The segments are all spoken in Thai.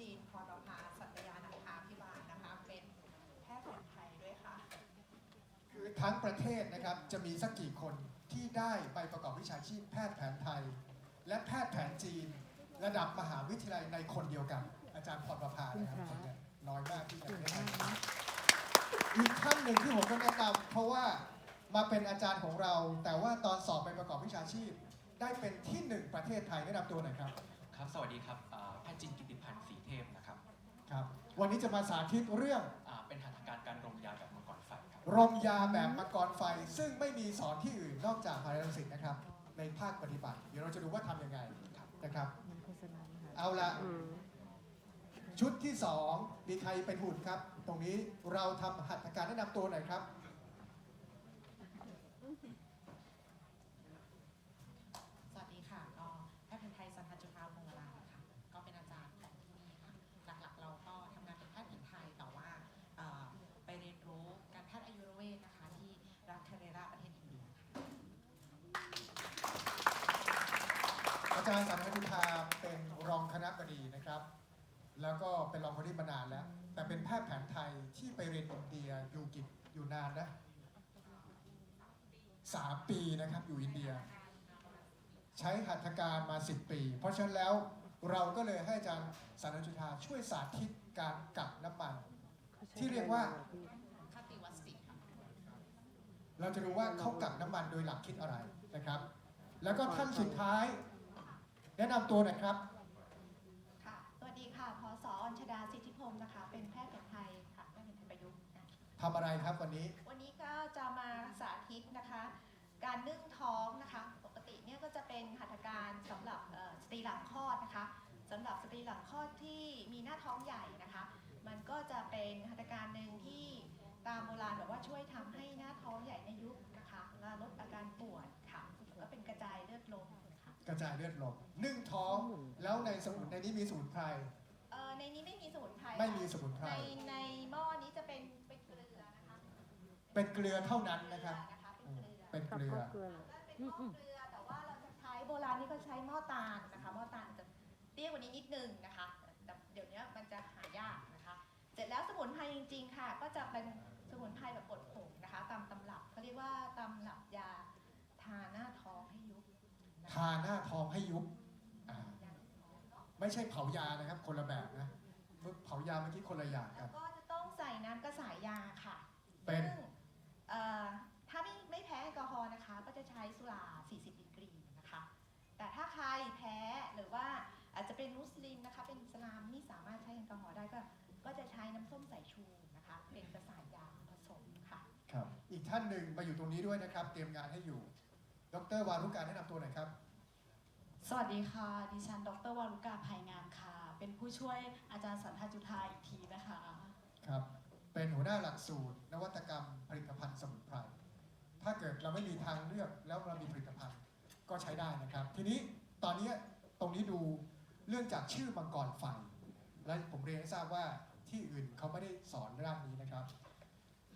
จีนพรประภาสัตยานันทาพิบาลนะคะ เป็นแพทย์แผนไทยด้วยค่ะ คือทั้งประเทศนะครับจะมีสักกี่คนที่ได้ใบประกอบวิชาชีพแพทย์แผนไทย และแพทย์แผนจีน ระดับมหาวิทยาลัยในคนเดียวกัน อาจารย์พรประภานะครับคนเนี้ยน้อยมากที่จะได้ทำอีกท่านหนึ่งที่ผมต้องแนะนำเพราะว่ามาเป็นอาจารย์ของเรา แต่ว่าตอนสอบใบประกอบวิชาชีพ ได้เป็นที่หนึ่งประเทศไทยแนะนำตัวหน่อยครับ ครับ สวัสดีครับ เทพนะครับครับ วันนี้จะมาสาธิตเรื่องอ่าเป็นหัตถการการรมยาแบบมังกรไฟครับรมยาแบบมังกรไฟ ซึ่งไม่มีสอนที่อื่นนอกจากมหาวิทยาลัยรังสิตนะครับ ในภาคปฏิบัติ เดี๋ยวเราจะดูว่าทำยังไงนะครับ มันโฆษณามาหาเอาละ อืมชุดที่ 2 มีใครเป็นหุ่นครับ ตรงนี้เราทำหัตถการแนะนำตัวหน่อยครับ สวัสดีค่ะ ก็แพทย์แผนไทยสันทจุฬาพงศ์วราค่ะ ก็เป็นอาจารย์ของที่นี่ค่ะ หลักๆ เราก็ทำงานเป็นแพทย์แผนไทย แต่ว่าเอ่อไปเรียนรู้การแพทย์อายุรเวชนะคะ ที่รัฐเทเรราประเทศอินเดียค่ะ อาจารย์สันติธา เป็นรองคณะบดีนะครับ แล้วก็เป็นรองคนที่มานานแล้ว แต่เป็นแพทย์แผนไทยที่ไปเรียนอินเดียอยู่กี่อยู่นานนะสามปีนะครับอยู่อินเดีย ใช้หัตถการมา10ปี เพราะฉะนั้นแล้วเราก็เลยให้อาจารย์สันติธาช่วยสาธิตการกักน้ำมัน ที่เรียกว่าคติวัสติเราจะดูว่าเขากักน้ำมันโดยหลักคิดอะไรนะครับ แล้วก็ท่านสุดท้าย แนะนำตัวหน่อยครับ ค่ะ สวัสดีค่ะ พศอญชดาสิทธิพงศ์นะคะ เป็นแพทย์แผนไทยค่ะแพทย์แผนไทยประยุกต์นะทำอะไรครับวันนี้ วันนี้ก็จะมาสาธิตนะคะ การนึ่งท้องนะคะ ปกติเนี่ยก็จะเป็นหัตถการสำหรับเอ่อสตรีหลังคลอดนะคะสำหรับสตรีหลังคลอดที่มีหน้าท้องใหญ่นะคะ มันก็จะเป็นหัตถการหนึ่งที่ตามโบราณแบบว่าช่วยทำให้หน้าท้องใหญ่ในยุบนะคะและลดอาการ กระจายเลือดลมนึ่งท้องแล้วในสมุนในนี้มีสมุนไพร เอ่อในนี้ไม่มีสมุนไพรไม่ค่ะมีสมุนไพร ในในหม้อนี้จะเป็นเป็นเกลือนะคะเป็นเกลือเท่านั้นนะครับ เกลือนะคะเป็นเกลือเป็นกับเกลือข้าวเกลือก็เป็นหม้อเกลือแต่ว่าเราจะใช้โบราณนี่ก็ใช้หม้อตาลนะคะหม้อตาลจะเตี้ยกว่านี้นิดนึงนะคะแต่เดี๋ยวนี้มันจะหายากนะคะ เสร็จแล้วสมุนไพรจริง ๆ ค่ะ ก็จะเป็นสมุนไพรแบบบดผงนะคะ ตามตำรับเขาเรียกว่าตำรับยาทาหน้าท้องให้ยุบนะคะ ทาหน้าทองให้ยุบอ่าไม่ใช่เผายานะครับ คนละแบบนะเผายาเมื่อกี้คนละอย่างกัแล้นวก็จะต้องใส่น้ำกระสายยาค่ะเป็น ซึ่งเอ่อถ้าไม่ไม่แพ้แอลกอฮอล์นะคะ ก็จะใช้สุรา 40ดีกรีนะคะ แต่ถ้าใครแพ้หรือว่าอาจจะเป็นมุสลิมนะคะ เป็นอิสลามไม่สามารถใช้แอลกอฮอล์ได้ก็ ก็จะใช้น้ำส้มสายชูนะคะ เป็นกระสายยาผสมค่ะ ครับ อีกท่านหนึ่งมาอยู่ตรงนี้ด้วยนะครับ เตรียมงานให้อยู่ ดรวารุการแนะนำตัวหน่อยครับ สวัสดีค่ะ ดิฉัน ดรวารุกาภัยงามค่ะ เป็นผู้ช่วยอาจารย์สันทจุธาอีกทีนะคะ ครับ เป็นหัวหน้าหลักสูตร นวัตกรรมผลิตภัณฑ์สมุนไพร ถ้าเกิดเราไม่มีทางเลือกแล้วเรามีผลิตภัณฑ์ก็ใช้ได้นะครับ ทีนี้ตอนนี้ตรงนี้ดูเรื่องจากชื่อมังกรไฟและผมเรียนให้ทราบว่าที่อื่นเขาไม่ได้สอนเรื่องนี้นะครับ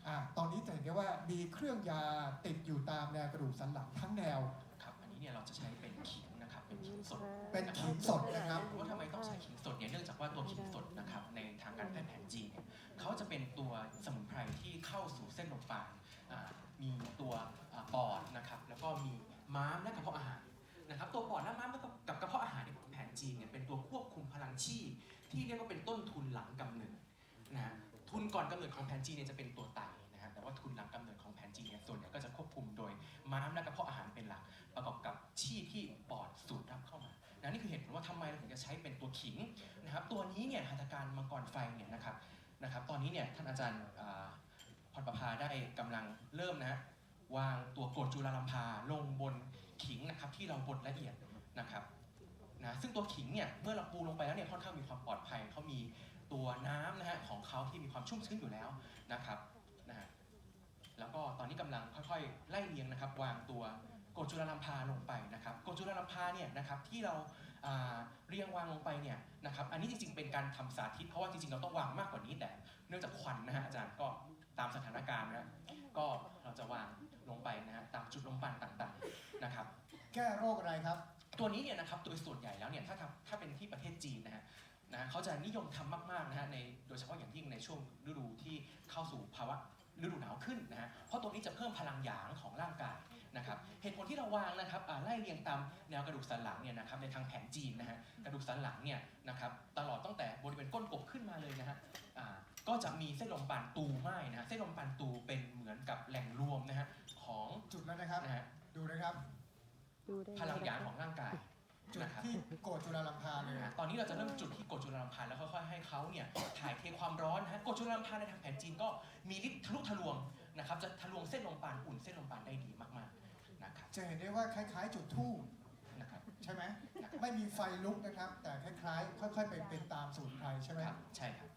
อ่าตอนนี้จะเห็นได้ว่ามีเครื่องยาติดอยู่ตามแนวกระดูกสันหลังทั้งแนว ครับอันนี้เนี่ยเราจะใช้เป็นขิงนะครับเป็นขิงสดเป็นขิงสดนะครับ ว่าทำไมต้องใช้ขิงสดเนี่ยเนื่องจากว่าตัวขิงสดนะครับในทางการแพทย์แผนจีนเนี่ยเขาจะเป็นตัวสมุนไพรที่เข้าสู่เส้นลมปราณอ่ามีตัวอ่าปอดนะครับแล้วก็มีม้ามและกระเพาะอาหารนะครับตัวปอดและม้ามแล้วก็กับกระเพาะอาหารในของแผนจีนเนี่ยเป็นตัวควบคุมพลังชีพที่เรียกว่าเป็นต้นทุนหลังกำเนิดนะฮะทุนก่อนกำเนิดของแผนจีนเนี่ยจะเป็นตัวไต ม้ามและกระเพาะอาหารเป็นหลัก ประกอบกับชีพที่ปอดสูดรับเข้ามานะนี่คือเหตุผลว่าทำไมเราถึงจะใช้เป็นตัวขิงนะครับ ตัวนี้เนี่ยหัตถการมังกรไฟเนี่ยนะครับนะครับ ตอนนี้เนี่ยท่านอาจารย์พรประภาได้กำลังเริ่มนะวางตัวกรดจุลาลัมพาลงบนขิงนะครับที่เราบดละเอียดนะครับนะซึ่งตัวขิงเนี่ยเมื่อเราปูลงไปแล้วเนี่ยค่อนข้างมีความปลอดภัยเขามีตัวน้ำนะฮะของเขาที่มีความชุ่มชื้นอยู่แล้วนะครับนะฮะแล้วก็ต อนนี้กำลังค่อยๆ ไล่เรียงนะครับ วางตัวกรดจุลาลัมพาลงไปนะครับกรดจุลาลัมพาเนี่ยนะครับที่เราอ่าเรียงวางลงไปเนี่ยนะครับอันนี้จริงๆเป็นการทำสาธิตเพราะว่าจริงๆเราต้องวางมากกว่านี้แต่เนื่องจากควันนะฮะอาจารย์ก็ตามสถานการณ์นะก็เราจะวางลงไปนะฮะตามจุดลมปานต่างๆนะครับ แก้โรคอะไรครับ ตัวนี้เนี่ยนะครับโดยส่วนใหญ่แล้วเนี่ยถ้าทำถ้าเป็นที่ประเทศจีนนะฮะนะฮะเขาจะนิยมทำมากๆนะฮะในโดยเฉพาะอย่างยิ่งในช่วงฤดูที่เข้าสู่ภาวะ ฤดูหนาวขึ้นนะฮะ เพราะตรงนี้จะเพิ่มพลังหยางของร่างกายนะครับ เหตุผลที่เราวางนะครับอ่าไล่เรียงตามแนวกระดูกสันหลังเนี่ยนะครับในทางแผนจีนนะฮะ กระดูกสันหลังเนี่ยนะครับตลอดตั้งแต่บริเวณก้นกบขึ้นมาเลยนะฮะอ่าก็จะมีเส้นลมปานตูไม้นะฮะเส้นลมปานตูเป็นเหมือนกับแหล่งรวมนะฮะของจุดแล้วนะครับนะฮะดูนะครับ พลังหยางของร่างกาย จุดนะครับที่โกดจุฬาลัมพาเลยนะฮะตอนนี้เราจะเริ่มจุดที่กรดจุลาลัมพานแล้วค่อยๆให้เขาเนี่ยถ่ายเทความร้อนนะฮะกรดจุลาลัมพานในทางแผนจีนก็มีฤทธิ์ทะลุทะลวงนะครับจะทะลวงเส้นลมปานอุ่นเส้นลมปานได้ดีมากๆนะครับจะเห็นได้ว่าคล้าย ๆ จุดทูบนะครับ ใช่ไหมไม่มีไฟลุกนะครับ แต่คล้ายๆ ค่อย ๆ ไปเป็นตามสูตรไพรใช่ไหมครับใช่ครับ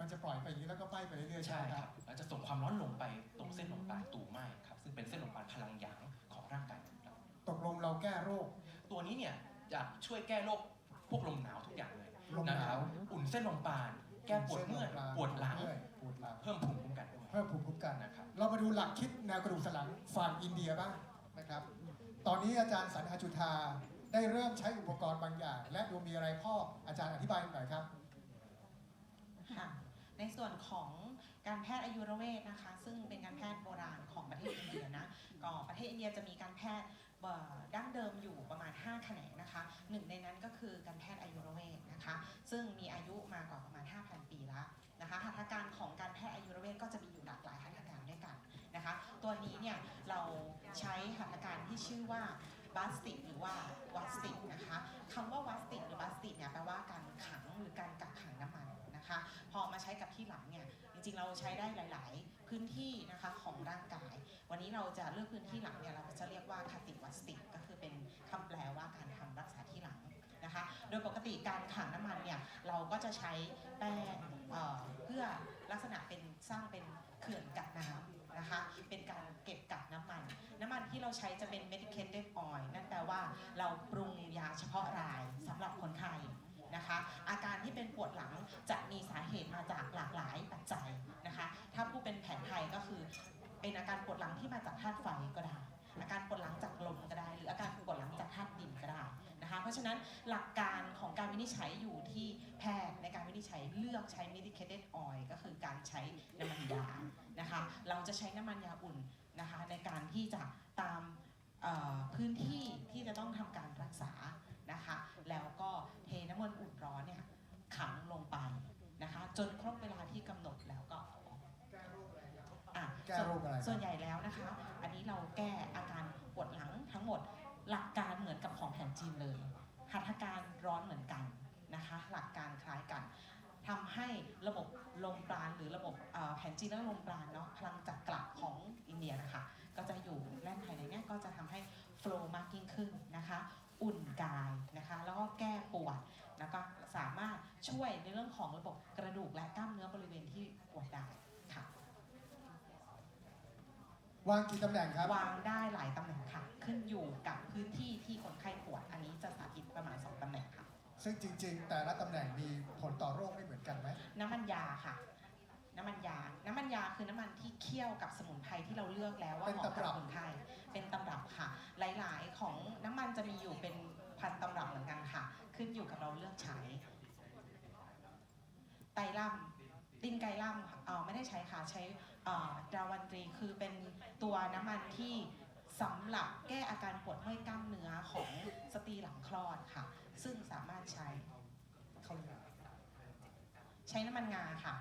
มันจะปล่อยไปอย่างนี้แล้วก็ไปไปเรื่อยๆใช่ใช่ไหมคครัรับบ แล้วจะส่งความร้อนลงไปตรงเส้นลมปานตูไม้ครับซึ่งเป็นเส้นลมปานพลังหยางของร่างกายของเรา ตกลงเราแก้โรค ตัวนี้เนี่ย จะช่วยแก้โรคพวกลมหนาวทุกอย่างเลยลมนะหคนาวรับอุ่นเส้นลมปาน แก้ปวดเมื่อยปวดหลัง เมื่อยปวดหลัง เพิ่มภูมิคุ้มกันด้วย เพิ่มภูมิคุ้มกันนะครับ เรามาดูหลักคิดแนวกระดูกสันหลังฝั่งอินเดียบ้างนะครับ ตอนนี้อาจารย์สันหจุธาได้เริ่มใช้อุปกรณ์บางอย่าง และดูมีอะไรพ่ออาจารย์อธิบายหน่อยครับ ค่ะในส่วนของการแพทย์อายุรเวทนะคะ ซึ่งเป็นการแพทย์โบราณของประเทศอินเดียนะก็ประเทศอินเดียจะมีการแพทย์เอ่อ ดั้งเดิมอยู่ประมาณ 5 แขนงนะคะหนึ่งในนั้นก็คือการแพทย์อายุรเวทนะคะ ซึ่งมีอายุมากกว่าประมาณ 5,000 ปีแล้วนะคะหัตถการของการแพทย์อายุรเวทก็จะมีอยู่หลากหลายหัตถการด้วยกันนะคะ ตัวนี้เนี่ยเราใช้หัตถการที่ชื่อว่าบัสติกหรือว่าวัสติกนะคะคำว่าวัสติกหรือบัสติกเนี่ยแปลว่าการขังหรือการกักขังน้ำมันนะคะ พอมาใช้กับที่หลังเนี่ยจริงๆเราใช้ได้หลาย ๆ พื้นที่นะคะของร่างกาย วันนี้เราจะเลือกพื้นที่หลังเนี่ยเราจะเรียกว่าคติวัสติกก็คือเป็นคำแปลว่าการทำรักษาที่หลังนะคะ โดยปกติการขังน้ำมันเนี่ยเราก็จะใช้แป้งเเพื่อลักษณะเป็นสร้างเป็นเขื่อนกักน้ำนะคะ เป็นการเก็บกักน้ำมัน น้ำมันที่เราใช้จะเป็น medicated oil นั่นแปลว่าเราปรุงยาเฉพาะรายสำหรับคนไข้ ที่มาจากธาตุไฟก็ได้ อาการปวดหลังจากลมก็ได้ หรืออาการปวดหลังจากธาตุดินก็ได้นะคะ เพราะฉะนั้นหลักการของการวินิจฉัยอยู่ที่แพทย์ในการวินิจฉัยเลือกใช้ medicated oil ก็คือการใช้น้ำมันยานะคะ เราจะใช้น้ำมันยาอุ่นนะคะในการที่จะตามพื้นที่ที่จะต้องทำการรักษานะคะ แล้วก็เทน้ำมันอุ่นร้อนเนี่ยขังลงไปนะคะ จนครบเวลาที่กำหนดแล้วก็เอาออกอะ แก้โรคอะไรครับส่วนใหญ่แล้วนะคะ อันนี้เราแก้อาการปวดหลังทั้งหมดหลักการเหมือนกับของแผนจีนเลย หัตถการร้อนเหมือนกันนะคะ หลักการคล้ายกันทำให้ระบบลมปราณหรือระบบเอ่อแผนจีนและลมปราณเนาะพลังจักระของอินเดียนะคะ ก็จะอยู่แล่นภายในเนี้ยก็จะทำให้โฟล์มากยิ่งขึ้นนะคะอุ่นกายนะคะแล้วก็แก้ปวดแล้วก็สามารถช่วยในเรื่องของระบบกระดูกและกล้ามเนื้อบริเวณที่ปวดได้ค่ะ วางกี่ตำแหน่งครับ วางได้หลายตำแหน่งค่ะ ขึ้นอยู่กับพื้นที่ที่คนไข้ปวด อันนี้จะสาธิตประมาณ 2ตำแหน่งค่ะ ซึ่งจริง ๆ แต่ละตำแหน่งมีผลต่อโรคไม่เหมือนกันไหม น้ำมันยาค่ะ น้ำมันยา น้ำมันยาคือน้ำมันที่เคี่ยวกับสมุนไพรที่เราเลือกแล้วว่าเหมาะกับคนไข้เป็นตำรับค่ะ หลายๆ ของน้ำมันจะมีอยู่เป็นพันตำรับเหมือนกันค่ะ ขึ้นอยู่กับเราเลือกใช้ ไตรลัมดินไกรลัมค่ะเอ่อไม่ได้ใช้ค่ะใช้เอ่อ ดาวันตรีคือเป็นตัวน้ำมันที่สำหรับแก้อาการปวดเมื่อยกล้ามเนื้อของสตรีหลังคลอดค่ะ ซึ่งสามารถใช้เขาเรียกใช้น้ำมันงาค่ะ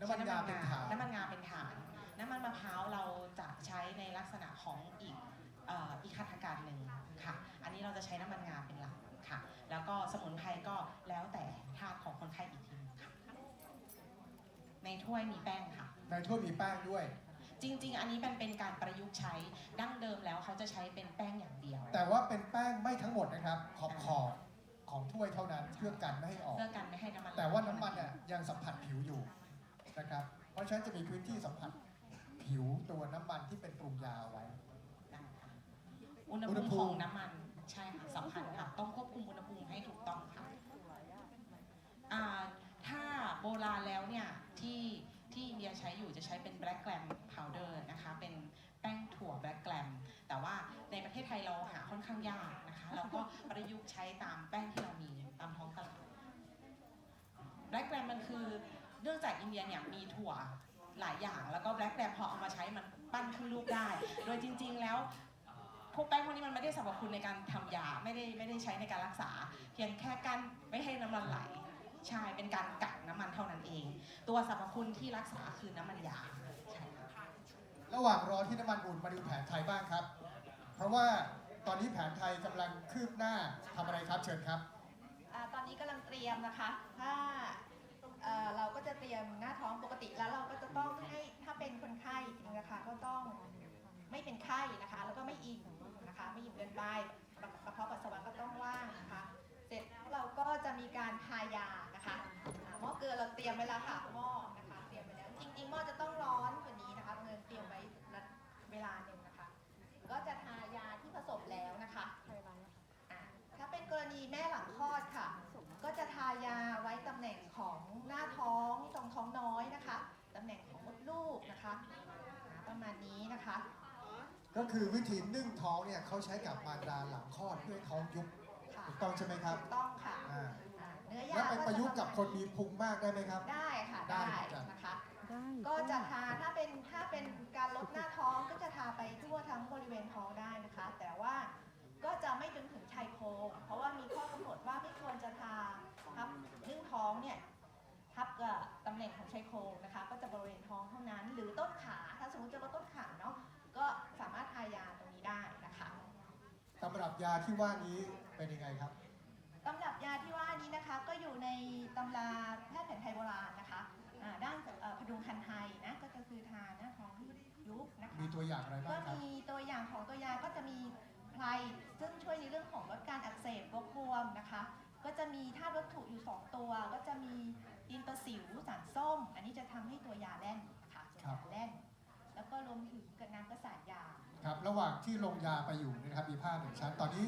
น้ำมันยาเป็นฐานน้ำมันงาเป็นฐาน น้ำมันมะพร้าวเราจะใช้ในลักษณะของอีกเอ่ออีกหัตถการหนึ่งค่ะ อันนี้เราจะใช้น้ำมันงาเป็นหลักค่ะ แล้วก็สมุนไพรก็แล้วแต่ธาตุของคนไข้อีกทีหนึงค่ะ ในถ้วยมีแป้ง ค่ะในถ้วยมีแป้งด้วย จริง ๆ อันนี้เป็นเป็นการประยุกต์ใช้ดั้งเดิมแล้วเขาจะใช้เป็นแป้งอย่างเดียว แต่ว่าเป็นแป้งไม่ทั้งหมดนะครับ ขอบขอบของถ้วยเท่านั้นเพื่อกันไม่ให้ออก เพื่อกันไม่ให้น้ำมันแต่ว่าน้ำมันเนี่ยยังสัมผัสผิวอยู่นะครับ เพราะฉะนั้นจะมีพื้นที่สัมผัสผิวตัวน้ำมันที่เป็นปรุงยาเอาไว้ได้ค่ะอุณหอุณหภูภูมิมิ ของน้ำมันใช่ค่ะสำคัญค่ะต้องควบคุมอุณหภูมิให้ถูกต้องค่ะอ่าถ้าโบราณแล้วเนี่ยที่ ที่อินเดียใช้อยู่จะใช้เป็น black gram powder นะคะ เป็นแป้งถั่ว black gram แต่ว่าในประเทศไทยเราหาค่อนข้างยากนะคะ เราก็ประยุกต์ใช้ตามแป้งที่เรามีตามท้องตลาดเนื่องจากอินเดียเนี่ยมีถั่วหลายอย่าง แล้วก็แบล็กแกรมพอเอามาใช้มันปั้นขึ้นลูกได้ โดยจริง ๆ แล้วพวกแป้งพวกนี้มันไม่ได้สรรพคุณในการทำยาไม่ได้ไม่ได้ใช้ในการรักษา เพียงแค่กั้นไม่ให้น้ำมันไหล ใช่เป็นการกักน้ำมันเท่านั้นเอง ตัวสรรพคุณที่รักษาคือน้ำมันยาใช่ค่ะ ระหว่างรอที่น้ำมันอุ่นมาดูแผนไทยบ้างครับ เพราะว่าตอนนี้แผนไทยกำลังคืบหน้าทำอะไรครับเชิญครับ อ่าตอนนี้กำลังเตรียมนะคะ ถ้าเอ่อเราก็จะเตรียมหน้าท้องปกติแล้วเราก็จะต้องให้ถ้าเป็นคนไข้นะคะก็ต้องไม่เป็นไข้นะคะ แล้วก็ไม่อิ่มนะคะ ไม่อิ่มเกินไปกระเพาะปัสสาวะ ยมไว้แล้วค่ะหม้อนะคะเตรียมไว้แล้วจริงๆหม้อจะต้องร้อนกว่านี้นะคะเงินเตรียมไว้ระเวลาหนึ่งนะคะ ก็จะทายาที่ผสมแล้วนะคะอ่าถ้าเป็นกรณีแม่หลังคลอดค่ะ ก็จะทายาไว้ตำแหน่งของหน้าท้องตรงท้องน้อยนะคะตำแหน่งของมดลูกนะคะอ่าประมาณนี้นะคะก็คือวิธีนึ่งท้องเนี่ยเขาใช้กับมารดาหลังคลอดเพื่อให้ท้องยุบค่ะถูกต้องใช่ไหมครับถูกต้องค่ะอ่าอ่า เนื้อยาแล้วไปประยุกต์จกับคนมีพุงมากได้ไหมครับ ได้ค่ะได้ได้เหมือนกันนะคะ ได้ก็จะทาถ้าเป็นถ้าเป็นการลดหน้าท้องก็จะทาไปทั่วทั้งบริเวณท้องได้นะคะ แต่ว่าก็จะไม่จนถึงชายโครงเพราะว่ามีข้อกำหนดว่าไม่ควรจะทาทับนึ่งท้องเนี่ยทับกับตำแหน่งของชายโครงนะคะ ก็จะบริเวณท้องเท่านั้น หรือต้นขาถ้าสมมติจะลดต้นขาเนาะก็สามารถทายาตรงนี้ได้นะคะ ตำรับยาที่ว่านี้เป็นยังไงครับ ตำรับ ตำราแพทย์แผนไทยโบราณนะคะอ่าด้านเอ่อพดุงคันไทยนะก็คือทาหน้าท้องยุบนะคะ มีตัวอย่างอะไรก็บ้างครับ มีตัวอย่างของตัวยาก็จะมีไพรซึ่งช่วยในเรื่องของลดการอักเสบลดบวมนะคะ ก็จะมีธาตุวัตถุอยู่ 2 ตัว ก็จะมีอินเตอร์สิวสารส้ม อันนี้จะทำให้ตัวยาแล่นนะคะตัวยาแล่น แล้วก็รวมถึงเกิดน้ำกระสานยา ครับ ระหว่างที่ลงยาไปอยู่เนยนะครับ มีผ้าหนึ่งชั้น ตอนนี้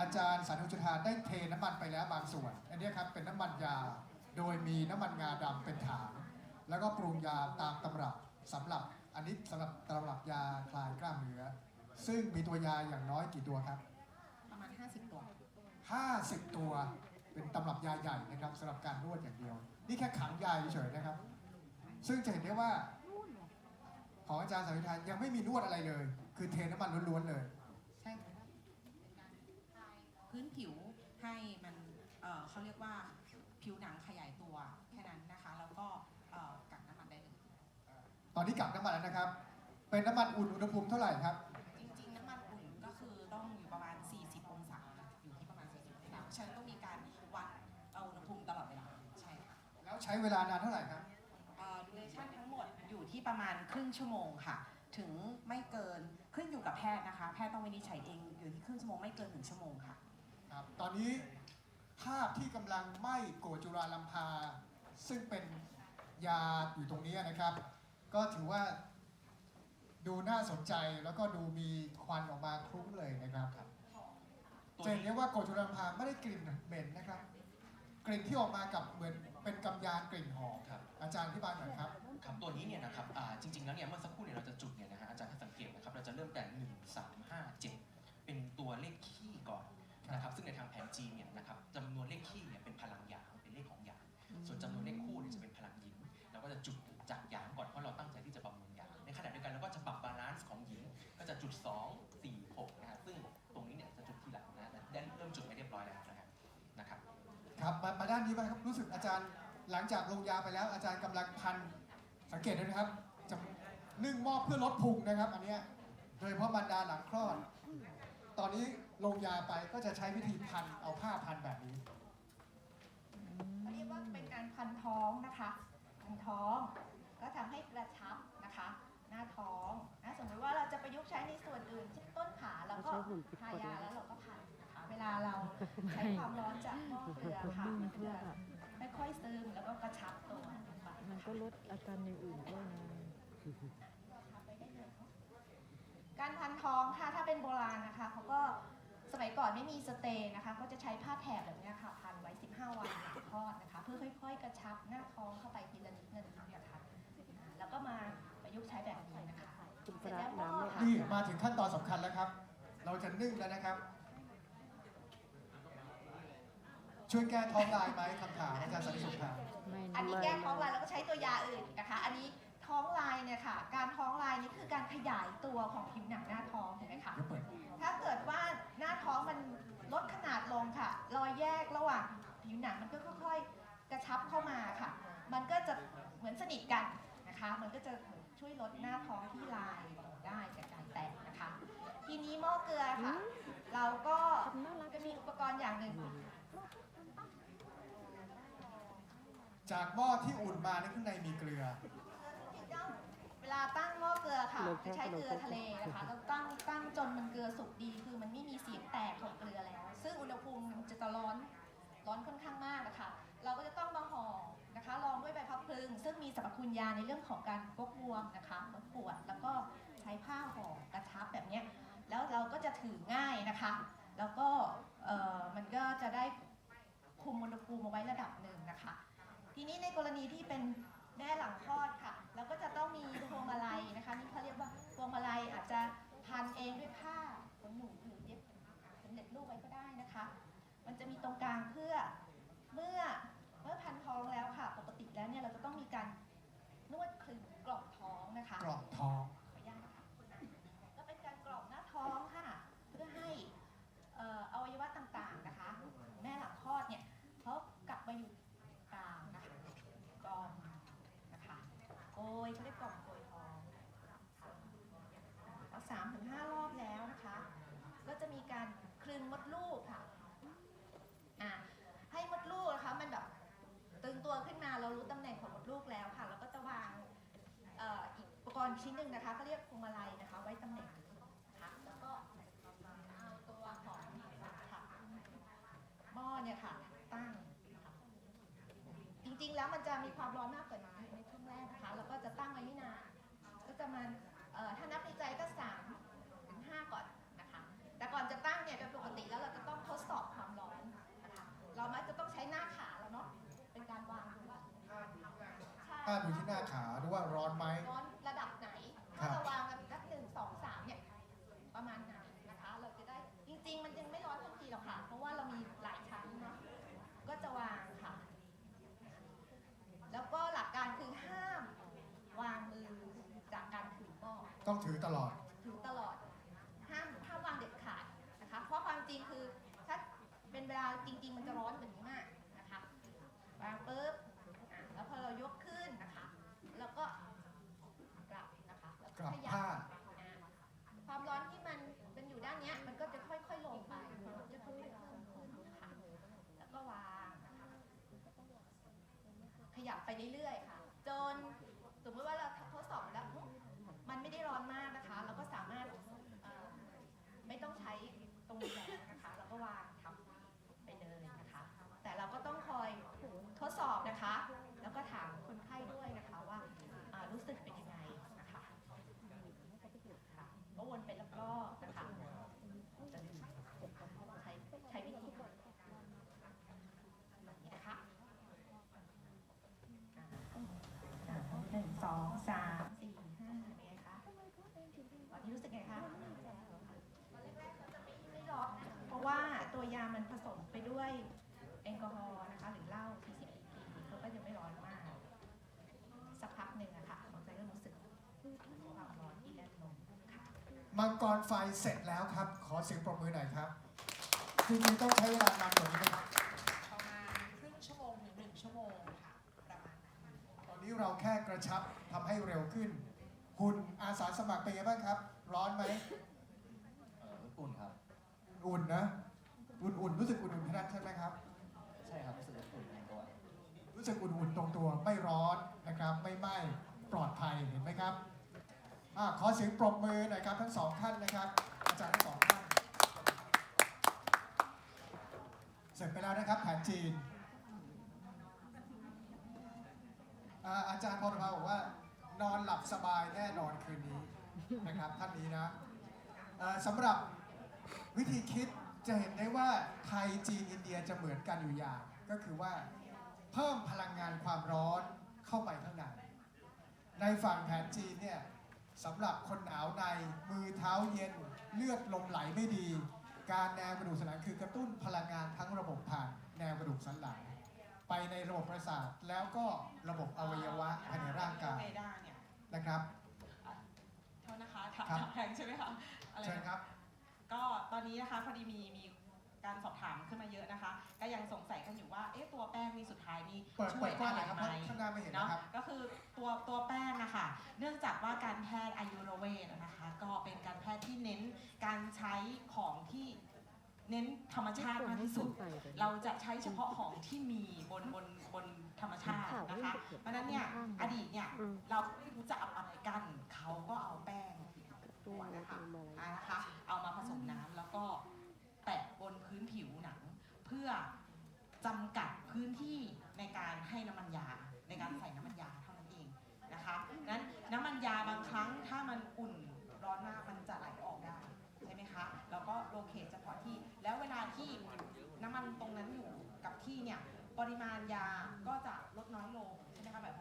อาจารย์สันตุจุธาได้เทน้ำมันไปแล้วบางส่วน อันนี้ครับเป็นน้ำมันยาโดยมีน้ำมันงาดำเป็นฐาน แล้วก็ปรุงยาตามตำรับสำหรับอันนี้สำหรับตำรับยาคลายกล้ามเนื้อ ซึ่งมีตัวยาอย่างน้อยกี่ตัวครับ ประมาณ 50 ตัว 50 ตัว เป็นตำรับยาใหญ่นะครับสำหรับการนวดอย่างเดียว นี่แค่ขังยาเฉยๆนะครับ ซึ่งจะเห็นได้ว่า ของอาจารย์สันติทานยังไม่มีนวดอะไรเลย คือเทน้ำมันล้วนๆเลย ใช่ค่ะเป็นการคลาย พื้นผิวให้มันเอ่อเขาเรียกว่าผิวหนังขยายตัวแค่นั้นนะคะ แล้วก็เอ่อกักน้ำมันได้เลยตอนนี้กลับน้ำมันแล้วนะครับ เป็นน้ำมันอุ่นอุณหภูมิเท่าไหร่ครับ จริงๆ น้ำมันอุ่นก็คือต้องอยู่ประมาณ 40 องศาอยู่ที่ประมาณ 40องศาเพราะฉะนันต้องมีการวัดเอาอุณหภูมิตลอดเวลาใช่ค่ะแล้วใช้เวลานานเท่าไหร่ครับดูเลชั่นทั้งหมดอยู่ที่ประมาณครึ่งชั่วโมงค่ะ ถึงไม่เกินขึ้นอยู่กับแพทย์นะคะ แพทย์ต้องวินิจฉัยเองอยู่ที่ครึ่งชั่วโมงไม่เกินหนึ่งชั่วโมงค่ะ ครับตอนนี้ภาพที่กำลังไหม้โกจุราลัมพา ซึ่งเป็นยาอยู่ตรงนี้นะครับ ก็ถือว่าดูน่าสนใจแล้วก็ดูมีควันออกมาคลุ้งเลยนะครับตัวจะเห็นนี้ได้ว่าโกจุราลัมพาไม่ได้กลิ่นเหม็นนะครับ กลิ่นที่ออกมากับเหมือนเป็นกำยานกลิ่นหอมครับ อาจารย์อธิบายหน่อยครับ ครับตัวนี้เนี่ยนะครับอ่าจริงๆแล้วเนี่ยเมื่อสักครู่เนี่ยเราจะจุดเนี่ยนะฮะอาจารย์ถ้าสังเกตนะครับเราจะเริ่มแต่หนึ่งสามห้าเจ็ดเป็นตัวเลขขี นนะครับซึ่งในทางแผนจีนเนี่ยนะครับจำนวนเลขขี้เนี่ยเป็นพลังหยางเป็นเลขของหยาง ส่วนจำนวนเลขคู่เนี่ยจะเป็นพลังหยินเราก็จะจุดจากหยางก่อนเพราะเราตั้งใจที่จะบำรุงหยางในขณะเดียวกันเราก็จะปรับบาลานซ์ของหยินก็จะจุด 2 4 6นะฮะซึ่งตรงนี้เนี่ยจะจุดที่หลังนะได้เริ่มจุดไปเรียบร้อยแล้วนะฮะนะครับครับมามาด้านนี้บ้างครับรู้สึกอาจารย์หลังจากลงยาไปแล้วอาจารย์กำลังพันสังเกตด้วยนะครับจะนึ่งหม้อเพื่อลดพุงนะครับ อันเนี้ยโดยเฉพาะบรรดาหลังคลอด ตอนนี้ ลงยาไปก็จะใช้วิธีพันเอาผ้าพันแบบนี้เขาเรียกว่าเป็นการพันท้องนะคะพันท้องก็ทำให้กระชับนะคะ หน้าท้องนะสมมติว่าเราจะประยุกต์ใช้ในส่วนอื่นเช่นต้นขาแล้วก็ใช้หุ่นปิดทาคนยาแล้แล้ววเราก็พันนะคะเวลาเราใช้ความร้อนจากหม้อเกลือค่ะนึ่งมันเพื่อจะค่อยๆซึมแล้วก็กระชับตัวลงไปมันก็ลดอาการอย่างอื่นด้วยนะการพันท้องค่ะถ้าเป็นโบราณนะคะเขาก็ส มัยก่อนไม่มีสเตย์นะคะ ก็จะใช้ผ้าแถบแบบเนี้ยค่ะพันไว้ 15 วันหลังคลอดนะคะ เพื่อค่อย ๆ กระชับหน้าท้องเข้าไปทีละนิดละนิดเนี่ยค่ะอ่าแล้วก็มาประยุกต์ใช้แบบนี้นะคะคุณเสปร็จระแล้วก็น้ำไม่อาบนี่มาถึงขั้นตอนสำคัญแล้วครับ เราจะนึ่งแล้วนะครับ ช่วยแก้ท้องลายไหมคำถามอาจารย์สันติสุขถามไม่อันนี้ไม่แก้ท้องลายไม่แล้วก็ใช้ตัวยาอื่นนะคะ อันนี้ท้องลายเนี่ยค่ะ การท้องลายนี่คือการขยายตัวของผิวหนังหน้าท้องเห็นไหมคะ เดี๋ยวเปิด ถ้าเกิดว่าหน้า ท้องมันลดขนาดลงค่ะ รอยแยกระหว่างผิวหนังมันก็ค่อยๆ กระชับเข้ามาค่ะ มันก็จะเหมือนสนิทกันนะคะ มันก็จะช่วยลดหน้าท้องที่ลายลงได้จากการแตกนะคะ ทีนี้หม้อเกลือค่ะ เราก็กจะมีอุปกรณ์อย่างหนึ่งจากหม้อที่อุ่นมาในข้างในมีเกลือ ลาตั้งหม้อเกลือค่ะจะใช้เกลือทะเลนะคะแล้วตั้งตั้งจนมันเกลือสุกดี คือมันไม่มีเสียงแตกของเกลือแล้ว ซึ่งอุณหภูมิมันจะร้อนร้อนค่อนข้างมากนะคะ เราก็จะต้องมาห่อนะคะรองด้วยใบพับพลึง ซึ่งมีสรรพคุณยาในเรื่องของการกดบวมนะคะลดปวดแล้วก็ใช้ผ้าห่อกระชับแบบเนี้ยแล้วเราก็จะถือง่ายนะคะ แล้วก็เอ่อมันก็จะได้คุมอุณหภูมิเอาไว้ระดับหนึ่งนะคะ ทีนี้ในกรณีที่เป็น แม่หลังคลอดค่ะ แล้วก็จะต้องมีพวงมาลัยนะคะนี่เขาเรียกว่าพวงมาลัยอาจจะพันเองด้วยผ้าขนหนูหรือเย็บสำเร็จรูปไว้ก็ได้นะคะ มันจะมีตรงกลางเพื่อเมื่อเมื่อพันท้องแล้วค่ะ ปกติแล้วเนี่ยเราจะต้องมีการนวดคลึงกรอบท้องนะคะ กล่องท้อง ขออนุญาตนะคะก็เป็นการกรอบหน้าท้องค่ะ เพื่อให้เอ่ออวัยวะต่างๆนะคะ แม่หลังคลอดเนี่ยเขากลับมาอยู่กลางนะคะกรองนะคะโกยเขาเรียกกรองโกยท้องพอสามถึงห้ารอบแล้วนะคะ ก็จะมีการคลึงมดลูกค่ะอะให้มดลูกนะคะมันแบบตึงตัวขึ้นมาเรารู้ตำแหน่งของมดลูกแล้วค่ะเราก็จะวาง เอ่อ อีกชิ้นหนึ่งนะคะก็เรียกพวงมาลัยนะคะ ไว้ตำแหน่งนี้นะคะแล้วก็เอาตัวของค่ะหม้อเนี่ยค่ะ ตั้งนะคะจริงๆแล้วมันจะมีความร้อนมากกว่านี้ในช่วงแรกนะคะแล้วก็จะตั้งไว้ไม่นานก็จะมันถ้านับในใจก็สามถึงห้าก่อนนะคะ แต่ก่อนจะตั้งเนี่ยโดยปกติแล้วเราจะต้องทดสอบความร้อนนะคะเรามักจะต้องใช้หน้าขาแล้วเนาะเป็นการวางดูว่า ใช่ ถ้าดูที่หน้าขาดูว่าร้อนไหม ถือตลอด ถือตลอด ห้ามห้ามวางเด็ดขาดนะคะ เพราะความจริงคือถ้าเป็นเวลาจริง ๆ มันจะร้อนกว่านี้มากนะคะ วางปุ๊บอะแล้วพอเรายกขึ้นนะคะ แล้วก็กลับนะคะ แล้วกลับขยับผ้า อะความร้อนที่มันเป็นอยู่ด้านเนี้ย มันก็จะค่อยๆลงไปมันจะค่อยๆเพิ่มขึ้นค่ะแล้วก็วางนะคะ ขยับไปเรื่อยๆค่ะ จนสมมติว่าเราทดสอบแล้วอุ๊ยมันไม่ได้ร้อนมากนะคะ เราก็สามารถเอ่อไม่ต้องใช้ตรงนี้แล้วนะคะ เราก็วางทับไปเลยนะคะ แต่เราก็ต้องคอยทดสอบนะคะ แล้วก็ถามคนไข้ด้วยนะคะว่าอ่ารู้สึกเป็นยังไงนะคะ ค่ะก็วนไปรอบๆนะคะใช้ใช้วิธีแบบนี้นะคะอ่าหนึ่งสองสามสี่ห้าเป็นไงคะตอนนี้รู้สึกไงคะตอนแรกๆเขาจะไม่ไม่ร้อนนะเพราะว่าตัวยามันผสมไปด้วยแอลกอฮอล์นะคะ หรือเหล้าที่สิบเขาก็ยังไม่ร้อนมาก สักพักหนึ่งอะค่ะมันจะเริ่มรู้สึกความร้อนที่แรกลงค่ะ มังกรไฟเสร็จแล้วครับ ขอเสียงปรบมือหน่อยครับจริงๆต้องใช้เวลานานกว่านี้ไหมครับประมาณครึ่งชั่วโมงถึงหนึ่งชั่วโมงค่ะประมาณนั้นตอนนี้เราแค่กระชับทำให้เร็วขึ้นคุณอาสาสมัครเป็นไงบ้างครับ ร้อนไหมเอ่ออุ่นครับ อุ่นนะอุ่นๆรู้สึกอุ่นๆขนาดใช่ไหมครับ ใช่ครับรู้สึกว่าอุ่นในตัว รู้สึกอุ่นๆตรงตัวไม่ร้อนนะครับ ไม่ไหม้ปลอดภัยเห็นไหมครับ อาขอเสียงปรบมือหน่อยครับทั้งสองท่านนะครับ อาจารย์ทั้งสองท่านเสร็จไปแล้วนะครับแผนจีนอาอาจารย์พรพาบอกว่านอนหลับสบายแน่นอนคืนนี้นะครับท่านนี้นะอ่อสำหรับวิธีคิดจะเห็นได้ว่าไทยจีนอินเดียจะเหมือนกันอยู่อย่าง ก็คือว่าเพิ่มพลังงานความร้อนเข้าไปข้างในในฝั่งแผนจีนเนี่ย สำหรับคนหนาวในมือเท้าเย็นเลือดลมไหลไม่ดี การแนวกระดูกสันหลังคือกระตุ้นพลังงานทั้งระบบผ่านแนแนวกระดูกสันหลังไปในระบบประสาทแล้วก็ระบบอวัยวะภายในร่างกายเวด้าเนี่ยนะครับโทษนะคะถามครับถามแพงใช่ไหมคะอะไรเชิญนะครับ ก็ตอนนี้นะคะพอดีมีมี การสอบถามขึ้นมาเยอะนะคะ ก็ยังสงสัยกันอยู่ว่าเอ๊ะตัวแป้งนี่สุดท้ายนี่เปิดช่วเปิยดกว้างอะหไรน่อยครับไหเพมราะข้างหน้าไม่เห็นเนาะนะครับ ก็คือตัวตัวแป้งนะคะเนื่องจากว่าการแพทย์อายุรเวทนะคะ ก็เป็นการแพทย์ที่เน้นการใช้ของที่เน้นธรรมชาติมากที่สุดไปเลยเราจะใช้เฉพาะของที่มีบนบนบนธรรมชาตินะคะ เพราะฉะนั้นเนี่ยอดีตเนี่ยอืมเราไม่รู้จะเอาอะไรกัน เขาก็เอาแป้ง ตัวอะไรตัวอะไรอ่านะคะ เอามาผสมน้ำแล้วก็แปะบนพื้นผิวหนัง เพื่อจำกัดพื้นที่ในการให้น้ำมันยาในการใส่น้ำมันยาเท่านั้นเองนะคะนั้นน้ำมันยาบางครั้งถ้ามันอุ่นร้อนมากมันจะไหลออกได้ใช่ไหมคะแล้วก็โลเคตเฉพาะที่ แล้วเวลาที่น้ำมันตรงนั้นอยู่กับที่เนี่ยปริมาณยาก็จะลดน้อยลง